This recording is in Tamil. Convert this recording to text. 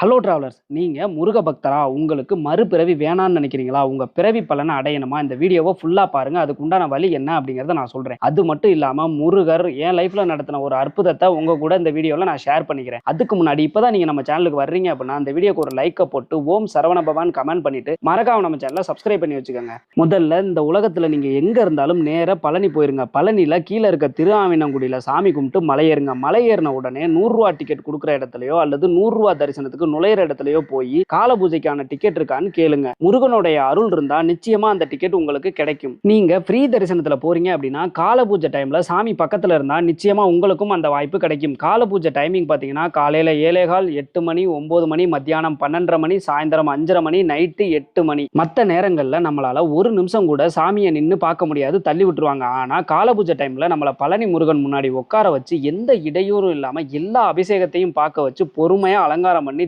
ஹலோ டிராவலர்ஸ் நீங்கள் முருக பக்தரா உங்களுக்கு மறுபிறவி வேணான்னு நினைக்கிறீங்களா? உங்கள் பிறவி பலனை அடையணுமா? இந்த வீடியோவை ஃபுல்லாக பாருங்கள் அதுக்கு உண்டான வழி என்ன அப்படிங்கிறத நான் சொல்கிறேன் அது மட்டும் இல்லாமல் முருகர் என் லைஃப்பில் நடத்தின ஒரு அற்புதத்தை உங்கள் கூட இந்த வீடியோவில் நான் ஷேர் பண்ணிக்கிறேன். அதுக்கு முன்னாடி இப்போ தான் நீங்கள் நம்ம சேனலுக்கு வர்றீங்க அப்படின்னா அந்த வீடியோக்கு ஒரு லைக்கை போட்டு ஓம் சரவண பவான் கமெண்ட் பண்ணிட்டு மறக்காம நம்ம சேனலை சப்ஸ்கிரைப் பண்ணி வச்சுக்கோங்க. முதல்ல இந்த உலகத்தில் நீங்கள் எங்கே இருந்தாலும் நேராக பழனி போயிருங்க. பழனியில் கீழே இருக்க திருஆவினங்குடியில் சாமி கும்பிட்டு மலை ஏறுங்க. மலை ஏறின உடனே நூறுரூவா டிக்கெட் கொடுக்குற இடத்துலையோ அல்லது நூறுரூவா தரிசனத்துக்கு நுழையிற இடத்துலயோ போய் கால பூஜைக்கான டிக்கெட் இருக்கான்னு கேளுங்க. முருகனுடைய அருள் இருந்தா நிச்சயமா அந்த டிக்கெட் உங்களுக்கு கிடைக்கும். நீங்க ஃப்ரீ தரிசனத்துல போறீங்க அப்படின்னா கால பூஜை டைம்ல சாமி பக்கத்துல இருந்தா நிச்சயமா உங்களுக்கும் அந்த வாய்ப்பு கிடைக்கும். கால பூஜை டைமிங் பாத்தீங்கன்னா காலையில ஏழேகால் எட்டு மணி ஒன்பது மணி மத்தியானம் பன்னெண்டரை மணி சாயந்தரம் அஞ்சரை மணி நைட்டு எட்டு மணி. மற்ற நேரங்கள்ல நம்மளால ஒரு நிமிஷம் கூட சாமியை நின்று பார்க்க முடியாது தள்ளி விட்டுருவாங்க. ஆனா கால பூஜை டைம்ல நம்மள பழனி முருகன் முன்னாடி உட்கார வச்சு எந்த இடையூறும் இல்லாம எல்லா அபிஷேகத்தையும் பார்க்க வச்சு பொறுமையா அலங்காரம் பண்ணி